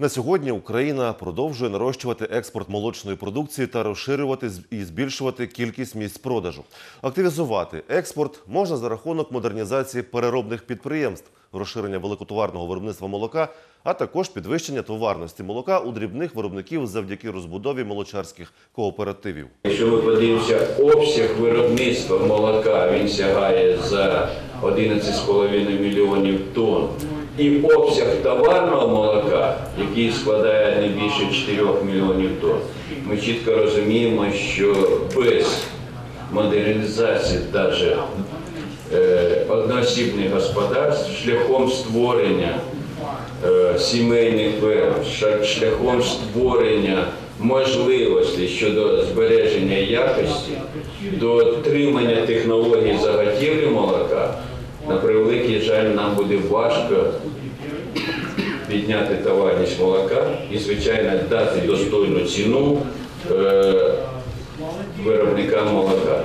На сьогодні Україна продовжує нарощувати експорт молочної продукції та розширювати і збільшувати кількість місць продажу. Активізувати експорт можна за рахунок модернізації переробних підприємств, розширення великотоварного виробництва молока, а також підвищення товарності молока у дрібних виробників завдяки розбудові молочарських кооперативів. Якщо ми подивимося, обсяг виробництва молока він сягає за 11,5 мільйонів тонн. І обсяг товарного молока, який складає не більше 4 мільйонів тонн, ми чітко розуміємо, що без модернізації навіть е, одноосібних господарств шляхом створення е, сімейних ферм, шляхом створення можливостей щодо збереження якості, дотримання технологій заготівлі молока, на превеликий жаль, нам буде важко підняти товарність молока і, звичайно, дати достойну ціну е, виробникам молока.